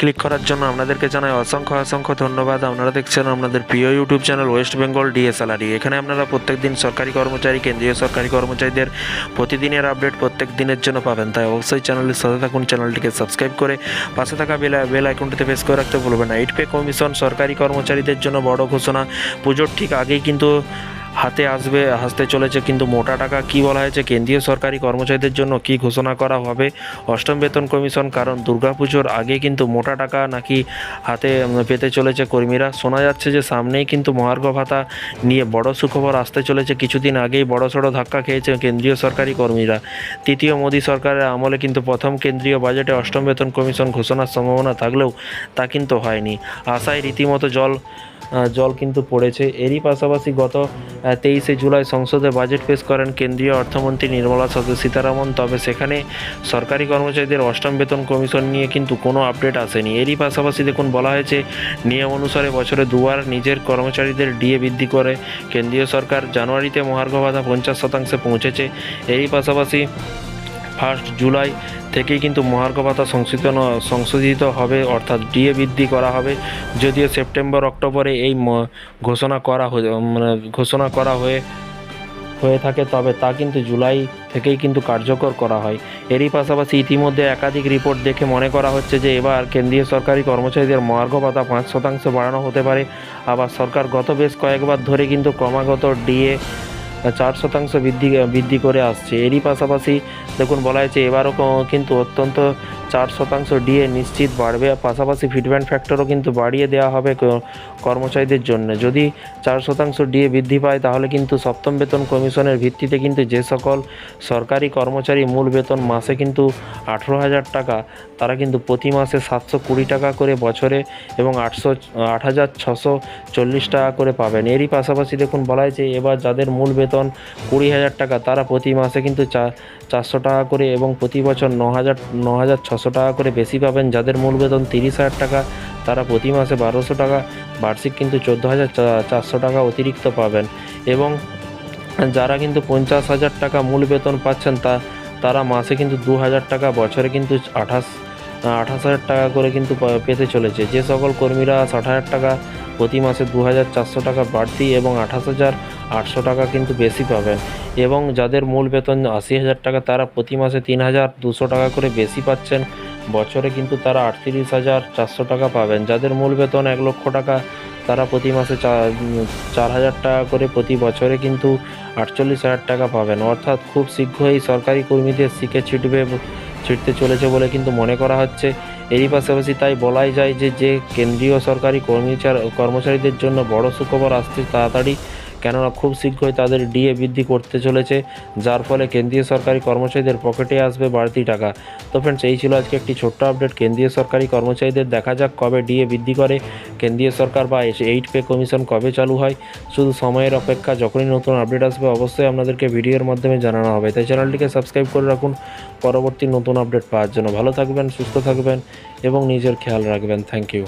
Click করার জন্য আপনাদেরকে জানাই অসংখ্য অসংখ্য ধন্যবাদ। আপনারা দেখছেন আপনাদের প্রিয় ইউটিউব চ্যানেল ওয়েস্ট বেঙ্গল ডিএসএলআরই এখানে আপনারা প্রত্যেক দিন সরকারি কর্মচারী, কেন্দ্রীয় সরকারি কর্মচারীদের প্রতিদিনের আপডেট প্রত্যেক দিনের জন্য পাবেন। তাই অবশ্যই চ্যানেলের সাথে থাকুন চ্যানেলটিকে সাবস্ক্রাইব করে পাশে থাকা বেল বেল আইকনটিতে প্রেস করে রাখতে ভুলবেন না। এইট পে কমিশন সরকারি কর্মচারীদের জন্য বড় ঘোষণা। পুজোর ঠিক আগেই কিন্তু হাতে আসবে আসতে চলেছে, কিন্তু মোটা টাকা কি বলা হয়েছে? কেন্দ্রীয় সরকারি কর্মচারীদের জন্য কি ঘোষণা করা হবে? অষ্টম বেতন কমিশন, কারণ দুর্গাপুজোর আগে কিন্তু মোটা টাকা নাকি হাতে পেতে চলেছে কর্মীরা। শোনা যাচ্ছে যে সামনেই কিন্তু মহার্ঘ ভাতা নিয়ে বড় সুখবর আসতে চলেছে। কিছুদিন আগেই বড় সড়ো ধাক্কা খেয়েছে কেন্দ্রীয় সরকারি কর্মীরা। তৃতীয় মোদী সরকারের আমলে কিন্তু প্রথম কেন্দ্রীয় বাজেটে অষ্টম বেতন কমিশন ঘোষণার সম্ভাবনা থাকলেও তা কিন্তু হয়নি। আশায় রীতিমতো জল জল কিন্তু পড়েছে। এরই পাশাপাশি গত তেইশে জুলাই সংসদে বাজেট পেশ করেন কেন্দ্রীয় অর্থমন্ত্রী নির্মলা সীতা- সীতারামন। তবে সেখানে সরকারি কর্মচারীদের অষ্টম বেতন কমিশন নিয়ে কিন্তু কোনো আপডেট আসেনি। এরই পাশাপাশি দেখুন, বলা হয়েছে, নিয়ম অনুসারে বছরে দুবার নিজের কর্মচারীদের ডিএ বৃদ্ধি করে কেন্দ্রীয় সরকার জানুয়ারিতে মহার্ঘ ভাতা পঞ্চাশ শতাংশে পৌঁছেছে। এরই পাশাপাশি ফার্স্ট জুলাই থেকেই কিন্তু মহার্ঘ ভাতা সংশোধন, সংশোধিত হবে, অর্থাৎ ডিএ বৃদ্ধি করা হবে। যদিও সেপ্টেম্বর অক্টোবরে এই ঘোষণা করা মানে ঘোষণা করা হয়ে হয়ে থাকে, তবে তা কিন্তু জুলাই থেকেই কিন্তু কার্যকর করা হয়। এরই পাশাপাশি ইতিমধ্যে একাধিক রিপোর্ট দেখে মনে করা হচ্ছে যে, এবার কেন্দ্রীয় সরকারি কর্মচারীদের মহার্ঘ ভাতা পাঁচ শতাংশ বাড়ানো হতে পারে। আবার সরকার গত বেশ কয়েকবার ধরে কিন্তু ক্রমাগত ডিএ চার শতাংশ বৃদ্ধি বৃদ্ধি করে আসছে। এরই পাশাপাশি দেখুন বলা হয়েছে এবারও কিন্তু অত্যন্ত চার শতাংশ ডিএ নিশ্চিত বাড়বে। পাশাপাশি ফিটমেন্ট ফ্যাক্টরও কিন্তু বাড়িয়ে দেওয়া হবে কর্মচারীদের জন্য। যদি চার শতাংশ ডিএ বৃদ্ধি পায়, তাহলে কিন্তু সপ্তম বেতন কমিশনের ভিত্তিতে কিন্তু যে সকল সরকারি কর্মচারী মূল বেতন মাসে কিন্তু আঠেরো হাজার টাকা, তারা কিন্তু প্রতি মাসে সাতশো কুড়ি টাকা করে বছরে এবং আটশো, আট হাজার ছশো চল্লিশ টাকা করে পাবেন। এরই পাশাপাশি দেখুন, বলা হয়েছে এবার যাদের মূল বেতন কুড়ি হাজার টাকা, তারা প্রতি মাসে কিন্তু চারশো টাকা করে এবং প্রতি বছর ন হাজার ন হাজার ছশো টাকা করে বেশি পাবেন। যাদের মূল বেতন তিরিশ হাজার টাকা, তারা প্রতি মাসে বারোশো টাকা, বার্ষিক কিন্তু চোদ্দ হাজার চারশো টাকা অতিরিক্ত পাবেন। এবং যারা কিন্তু পঞ্চাশ হাজার টাকা মূল বেতন পাচ্ছেন, তা তারা মাসে কিন্তু দু হাজার টাকা, বছরে কিন্তু আঠাশ আঠাশ হাজার টাকা করে কিন্তু পেতে চলেছে। যে সকল কর্মীরা ষাট হাজার টাকা প্রতি মাসে দু হাজার চারশো টাকা বাড়তি এবং আঠাশ হাজার আটশো টাকা কিন্তু বেশি পাবেন। এবং যাদের মূল বেতন আশি হাজার টাকা, তারা প্রতি মাসে তিন হাজার দুশো টাকা করে বেশি পাচ্ছেন। বছরে কিন্তু তারা আটত্রিশ হাজার চারশো টাকা পাবেন। যাদের মূল বেতন এক লক্ষ টাকা, তারা প্রতি মাসে চার হাজার টাকা করে প্রতি বছরে কিন্তু আটচল্লিশ হাজার টাকা পাবেন। অর্থাৎ খুব শীঘ্রই সরকারি কর্মীদের শিখে ছিটবে, ছিটতে চলেছে বলে কিন্তু মনে করা হচ্ছে। এরই পাশাপাশি তাই বলাই যায় যে যে কেন্দ্রীয় সরকারি কর্মচার, কর্মচারীদের জন্য বড় সুখবর আসছে তাড়াতাড়ি কেননা খুব শীঘ্রই তাদের ডিএ বৃদ্ধি করতে চলেছে, যার ফলে কেন্দ্রীয় সরকারি কর্মচারীদের পকেটে আসবে বাড়তি টাকা। তো ফ্রেন্ডস এই ছিল আজকে একটি ছোট্ট আপডেট কেন্দ্রীয় সরকারি কর্মচারীদের দেখা যাক কবে ডিএ বৃদ্ধি করে। কেন্দ্রীয় সরকার বা এইট পে কমিশন কবে চালু হয়? শুধু সময়ের অপেক্ষা, যখনই নতুন আপডেট আসবে, অবশ্যই আপনাদেরকে ভিডিওর মাধ্যমে জানানো হবে। তাই চ্যানেলটিকে সাবস্ক্রাইব করে রাখুন। পরবর্তী নতুন আপডেট পাওয়ার জন্য ভালো থাকবেন, সুস্থ থাকবেন এবং নিজের খেয়াল রাখবেন। Thank you